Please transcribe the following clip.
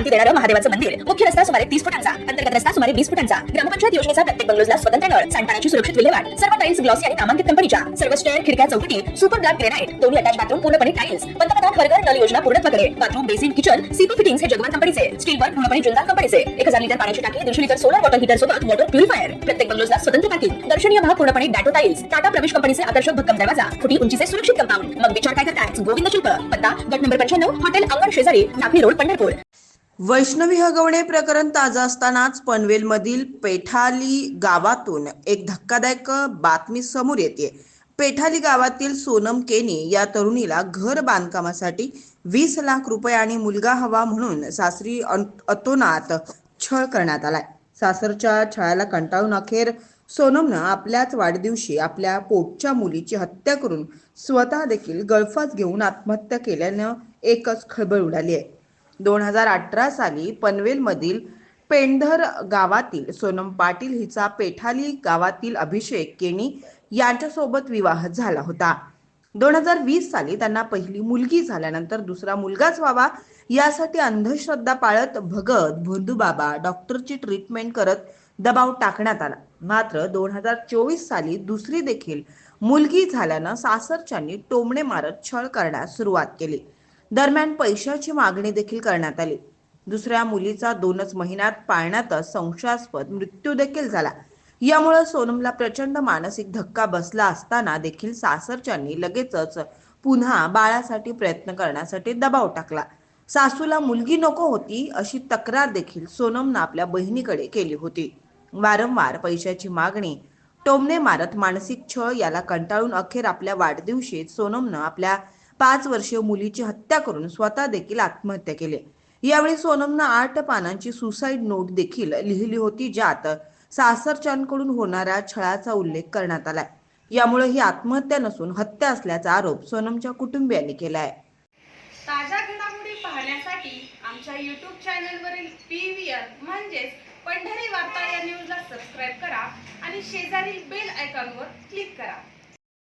शांती देणारं महादेवाचं मंदिर. मुख्य रस्ता सुमारे तीस फुटांचा अंतर्गत रस्ता सुमारे वीस फुटांचा. ग्रामपंचायत योजनेचा प्रत्येक बंगलोजला स्वतंत्र नळ सांडपाण्याची सुरक्षित विल्हेवाट. सर्व टाईल्स ग्लॉसी आणि नामांकित कंपनीच्या सर्व स्टेअर खिडक्या चौकटी सुपर ब्लॅक ग्रेनाइट दोन्ही अटॅच बाथरूम पूर्णपणे टाईल्स पंतप्रधान वर्गर नल योजना पूर्णत्वाकडे bathroom basin kitchen CP fittings हे जगवान कंपनीचे. स्टील वर्क पूर्णपणे जुंदार कंपनीचे. एक हजार लिटर पाण्याची टाकी दीडशे लिटर सोलर वॉटर हीटर सोबत वॉटर प्युरिफायर प्रत्येक बंगलोजला स्वतंत्र पार्किंग दर्शनीय भाग पूर्णपणे डॅटो टाईल्स टाटा प्रवेश कंपनीचे आकर्षक भक्कम दरवाजा. फुटी उंचीचे सुरक्षित कंपाऊंड मग विचार काय करताय गोविंद शिल्प. पत्ता गट नंबर पंच्याण्णव हॉटेल अंगण शेजारी नागरी रोड पंढरपूर. वैष्णवी हगवणे प्रकरण ताजं असतानाच पनवेलमधील पेठाली गावातून एक धक्कादायक बातमी समोर येते पेठाली गावातील सोनम केनी या तरुणीला घर बांधकामासाठी वीस लाख रुपये आणि मुलगा हवा म्हणून सासरी अतोनात छळ करण्यात आलाय. सासरच्या छळाला कंटाळून अखेर सोनमनं आपल्याच वाढदिवशी आपल्या पोटच्या मुलीची हत्या करून स्वतः देखील गळफास घेऊन आत्महत्या केल्यानं एकच खळबळ उडाली आहे. दोन हजार अठरा साली पनवेलमधील पेंढर गावातील सोनम पाटील हिचा पेठाली गावातील अभिषेक केणी यांच्यासोबत विवाह झाला होता. दोन हजार वीस साली त्यांना पहिली मुलगी झाल्यानंतर दुसरा मुलगाच व्हावा यासाठी अंधश्रद्धा पाळत भगत भोंदूबाबा डॉक्टरची ट्रीटमेंट करत दबाव टाकण्यात आला. मात्र दोन हजार चोवीस साली दुसरी देखील मुलगी झाल्यानं सासरच्यांनी टोमणे मारत छळ करण्यास सुरुवात केली. दरम्यान पैशाची मागणी देखील करण्यात आली. दुसऱ्या मुलीचा दोनच महिन्यात पाळण्यातच संशयास्पद मृत्यू देखील झाला. यामुळे सोनमला प्रचंड मानसिक धक्का बसला असताना देखील सासरच्यांनी लगेचच पुन्हा बाळासाठी प्रयत्न करण्यासाठी दबाव टाकला. सासूला मुलगी नको होती अशी तक्रार देखील सोनमनं आपल्या बहिणीकडे केली होती. वारंवार पैशाची मागणी टोमने मारत मानसिक छळ याला कंटाळून अखेर आपल्या वाढदिवशी सोनमनं आपल्या पाच वर्षीय मुलीची हत्या करून स्वतः देखील आत्महत्या केली. यावेळी सोनमनं आठ पानांची सुसाईड नोट देखील लिहिली होती ज्यात सासरच्यांकडून होणाऱ्या छळाचा उल्लेख करण्यात आलाय. यामुळे ही आत्महत्या नसून हत्या असल्याचा आरोप सोनमच्या कुटुंबियांनी केला आहे ताज्या घडामोडी पाहण्यासाठी आमच्या यूट्यूब चॅनलवरील पी व्ही आर म्हणजेच पंढरी वार्ता या न्यूजला सबस्क्राईब करा आणि शेजारील बेल आयकॉनवर क्लिक करा.